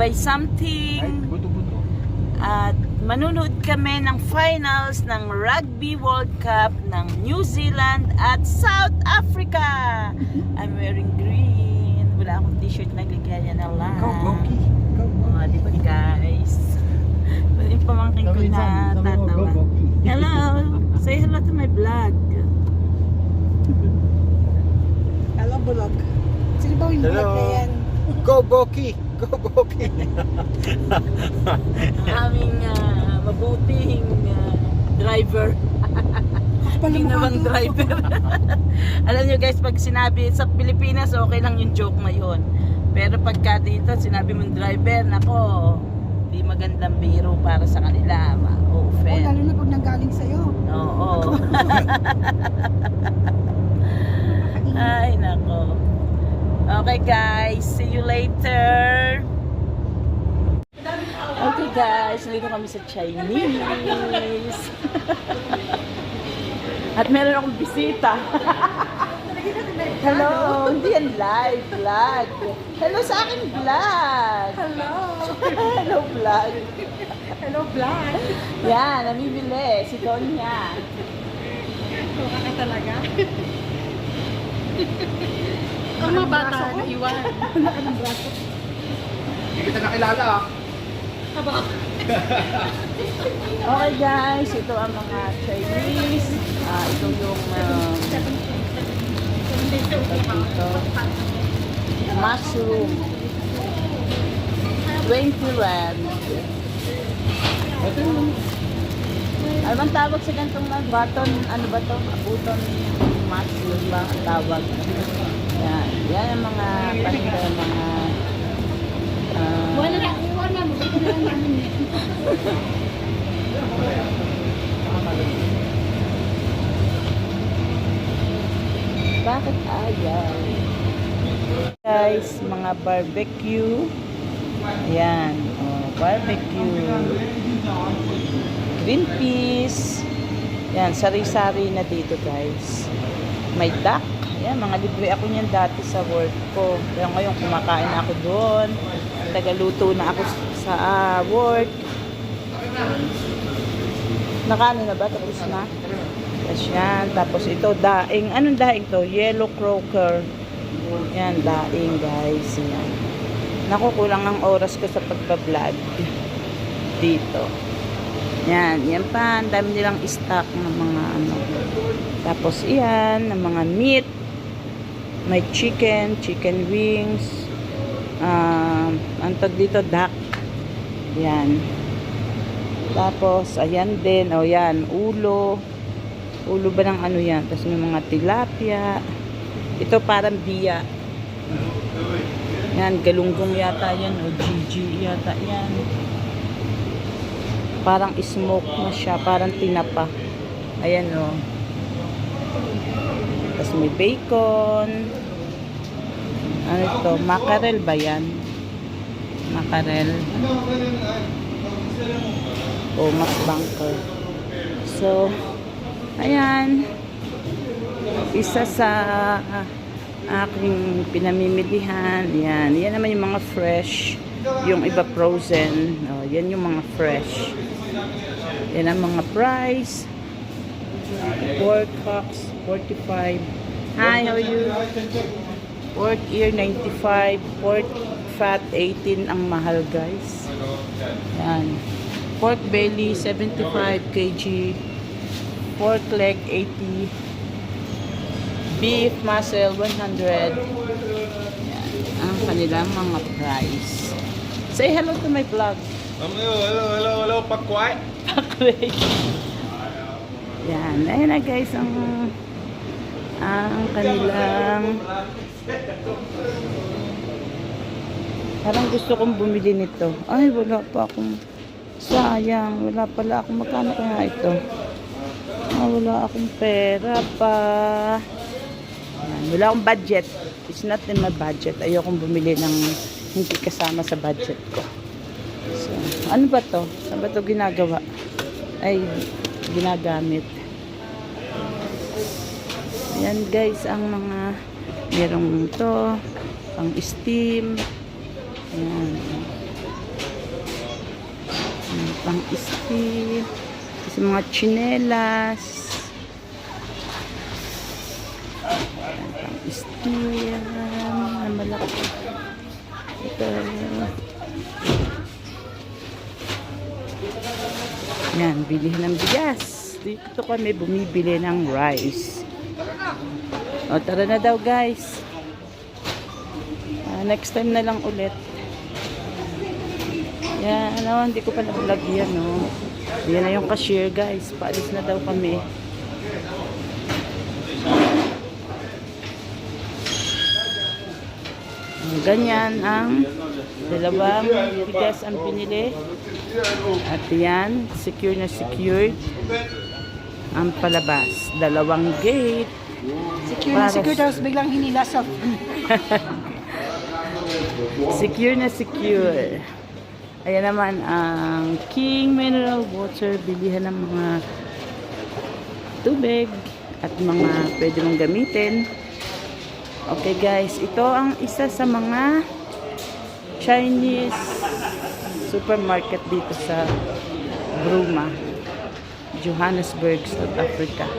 buy Ay, something. buto-buto. At manunood kami ng finals ng Rugby World Cup ng New Zealand at South Africa. I'm wearing green. Wala akong t-shirt na ligaya na lang. Go, Goki. Go, Oh, di ba guys? Yung pamangkin ko na tatawa. Hello! Say hello to my vlog. Hello, bulog. Sino ba yung Hello. na yan? Go, Boki! Go, Boki! Ang aming ah, mabuting ah, driver. To. driver. Alam nyo guys, pag sinabi sa Pilipinas, okay lang yung joke na yun. Pero pagka dito, sinabi mong driver, nako, di magandang biro para sa kanila. Oh, lalo Ma-offend. na pag nanggaling sa'yo. Oo. Ay, nako. Okay guys, see you later. Okay guys, dito kami sa Chinese. At meron akong bisita. Hello, hindi yan live, vlog. Hello sa aking vlog. Hello. Hello vlog. Hello, vlog. Yan, namimili. Si Donya. Mukha ka talaga. Ang mga bata na iwan. Hindi kita nakilala ah. Okay guys, ito ang mga Chinese. Ah, ito yung um, ito, mushroom. 20 rand. Ano bang tawag sa ganitong mga button? Ano ba to? Button mushroom ba ang tawag? Yan. Yan ang mga paninda, mga ah, Wala na, iwan na mo. Ito na. Bakit ayaw? Guys, mga barbecue. Ayan. Oh, barbecue. Green peas. Yan, sari-sari na dito guys. May duck. Ayan, mga libre ako niyan dati sa work ko. Pero ngayon kumakain ako doon. Tagaluto na ako sa ah, work. Nakano na ba? Tapos na? Tapos yan. Tapos ito, daing. Anong daing to? Yellow croaker. Yan, daing guys. Yan. Naku, kulang ang oras ko sa pagbablog. Dito. Yan, yan pa. Ang dami nilang stock ng mga ano. Tapos yan, ng mga meat. May chicken, chicken wings. Um, ang tag dito, duck. Yan. Tapos, ayan din. O yan, ulo. Ulo ba ng ano yan? Tapos may mga tilapia. Ito parang biya. Yan, galunggong yata yan. O GG yata yan. Parang smoke na siya. Parang tinapa. Ayan o. Tapos may bacon. Ano ito? Mackerel ba yan? Mackerel. O mas bunker. So, ayan. Isa sa ah, aking pinamimilihan. Yan. Yan naman yung mga fresh. Yung iba frozen. O, yan yung mga fresh. Yan ang mga price. Pork cocks, 45. Hi, how are you? Pork ear, 95. Pork fat, 18 ang mahal, guys. Yan. Pork belly, 75 kg. Pork leg, 80. Beef muscle, 100. Yan. Ang kanilang mga price. Say hello to my vlog. Hello, hello, hello, hello, pakwai. Pakway. Yan. Ayun na guys ang ang kanilang parang gusto kong bumili nito. Ay, wala pa akong sayang. Wala pala akong magkano kaya ito. Ah, wala akong pera pa. Yan. Wala akong budget. It's not in my budget. Ayokong bumili ng hindi kasama sa budget ko. So, ano ba to? Saan ba to ginagawa? Ay, ginagamit. Ayan guys, ang mga merong to, pang steam. Ayan. pang steel. Kasi mga chinelas. Ayan, pang steel. Na malaki. Ito. Yan, bilihan ng bigas. Dito kami bumibili ng rice. O, tara na daw guys. Ah, next time na lang ulit. Yan, ano, hindi ko pa na-vlog yan, no. Yan na yung cashier, guys. Paalis na daw kami. Ganyan ang dalawang bigas ang pinili. At yan, secure na secured ang palabas. Dalawang gate. Secure na secure, tapos biglang hinilasap. Secure na secure. Ayan naman ang King Mineral Water. Bilihan ng mga tubig at mga pwede mong gamitin. Okay guys, ito ang isa sa mga Chinese supermarket dito sa Bruma, Johannesburg, South Africa.